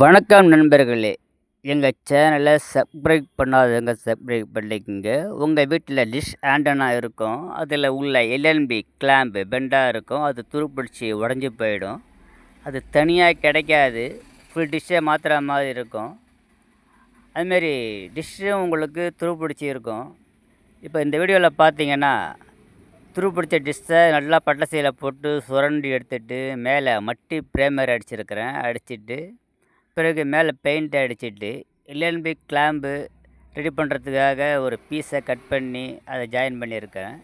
வணக்கம் நண்பர்களே. எங்கள் சேனலை சப்ஸ்கிரைப் பண்ணாதவங்க சப்ஸ்கிரைப் பண்ணிக்கோங்க. உங்கள் வீட்டில் டிஷ் ஆண்டனா இருக்கும். அதில் உள்ள எல்என்பி கிளாம்பு பெண்டாக இருக்கும். அது துருப்பிடிச்சி உடஞ்சி போயிடும். அது தனியாக கிடைக்காது. ஃபுல் டிஷ்ஷை மாற்றுற மாதிரி இருக்கும். அதுமாரி டிஷ்ஷும் உங்களுக்கு துருப்பிடிச்சி இருக்கும். இப்போ இந்த வீடியோவில் பார்த்தீங்கன்னா துருப்பிடிச்ச டிஷ்ஷை நல்லா பட்டசையில் போட்டு சுரண்டி எடுத்துகிட்டு மேலே மட்டி பிரேமர் அடிச்சிருக்கிறேன். அடிச்சிட்டு பிறகு மேலே பெயிண்ட் அடிச்சிட்டு எல்என்பி கிளாம்பு ரெடி பண்ணுறதுக்காக ஒரு பீஸை கட் பண்ணி அதை ஜாயின் பண்ணியிருக்கேன்.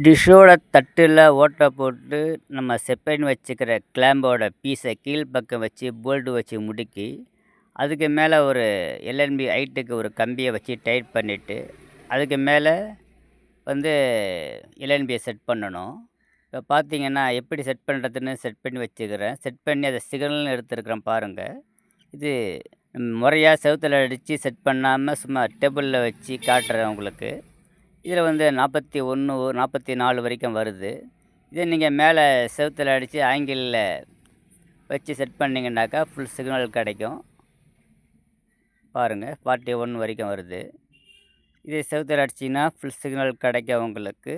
டிஷ்ஷோட தட்டில் ஓட்டை போட்டு நம்ம செப்பைன்னு வச்சுக்கிற கிளாம்போட பீஸை கீழ்ப்பக்கம் வச்சு போல்டு வச்சு முடுக்கி அதுக்கு மேலே ஒரு எல்என்பி ஹைட்டுக்கு ஒரு கம்பியை வச்சு டைட் பண்ணிவிட்டு அதுக்கு மேலே வந்து எல்என்பியை செட் பண்ணணும். இப்போ பார்த்தீங்கன்னா எப்படி செட் பண்ணுறதுன்னு செட் பண்ணி வச்சுக்கிறேன். செட் பண்ணி அதை சிக்னல்னு எடுத்துருக்கிறேன் பாருங்கள் இது முறையாக செவுத்தில் அடித்து செட் பண்ணாமல் சும்மா டேபிளில் வச்சு காட்டுறேன் உங்களுக்கு. இதில் வந்து நாற்பத்தி ஒன்று நாற்பத்தி நாலு வரைக்கும் வருது. இதே நீங்கள் மேலே செவுத்தில் அடித்து ஆங்கிளில் வச்சு செட் பண்ணிங்கனாக்கா ஃபுல் சிக்னல் கிடைக்கும். பாருங்கள் ஃபார்ட்டி ஒன் வரைக்கும் வருது. இதே செவுத்தில் அடிச்சிங்கன்னா ஃபுல் சிக்னல் கிடைக்கும் உங்களுக்கு.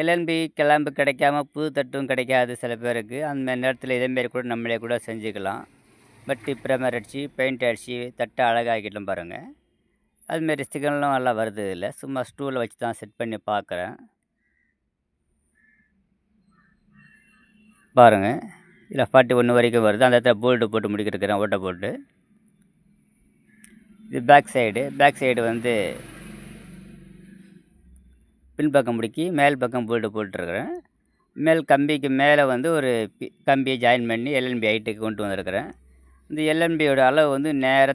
எல்என்பி கிளம்பு கிடைக்காம புது தட்டும் கிடைக்காது சில பேருக்கு. அந்த நேரத்தில் இதேமாரி கூட நம்மளே கூட செஞ்சுக்கலாம். வட்டி பிரமர் அடித்து பெயிண்ட் அடித்து தட்டை அழகாக்கிட்டோம் பாருங்கள் அதுமாரி சிக்னலும் நல்லா வருது இல்லை சும்மா ஸ்டூலில் வச்சு தான் செட் பண்ணி பார்க்குறேன். பாருங்கள் இதில் ஃபார்ட்டி ஒன்று வரைக்கும் வருது. அந்த இடத்துல போல்டு போட்டு முடிக்கிருக்கிறேன் ஓட்டை போட்டு. இது பேக் சைடு பேக் சைடு வந்து பின்பக்கம் பிடிக்கி மேல் பக்கம் போல்டு போட்டுருக்குறேன். மேல் கம்பிக்கு மேலே வந்து ஒரு கம்பியை ஜாயின் பண்ணி எல்என்பி ஹைட்டுக்கு கொண்டு வந்திருக்கிறேன். இந்த எல்என்பியோட அளவு வந்து நேராக